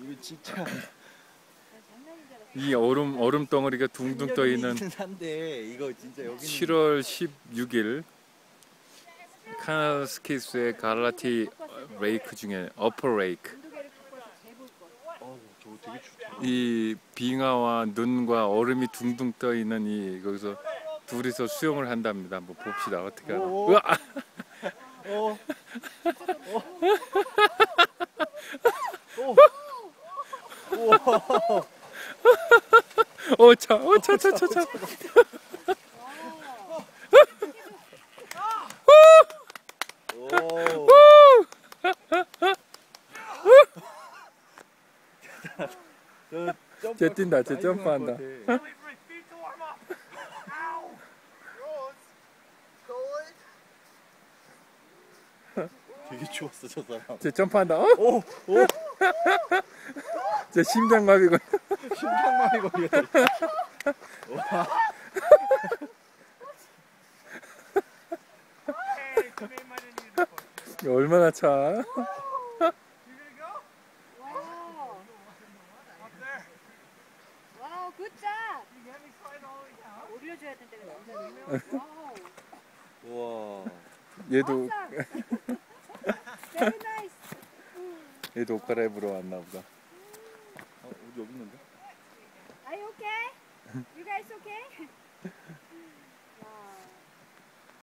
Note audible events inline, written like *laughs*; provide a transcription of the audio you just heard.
이거 진짜. 이 얼음 얼음 덩어리가 둥둥 떠 있는 한데 이거 진짜 여기 7월 16일 카나스키스의 갈라티 레이크 중에 어퍼 레이크. 이 빙하와 눈과 얼음이 둥둥 떠 있는 이 거기서 둘이서 수영을 한답니다. 한번 봅시다. 어떻게 하나. 오. 으아! 오. 우와. 어, 차, 어, 차, 차, 차, 차. 오. 저 점프 쟤 뛴다, 쟤 점프한다. 들어갈 것 같아. 되게 추웠어 저 사람. 쟤 점프한다. 어? 오, 오, *laughs* 쟤 심장마비 걸. 심장마비 걸리겠다. *laughs* 얼마나 차? 남자는. 우와. 얘도 Awesome. 얘도 옷 갈아입으러 왔나 보다. 어, 우리 여기 있는데? Are you okay? You guys okay?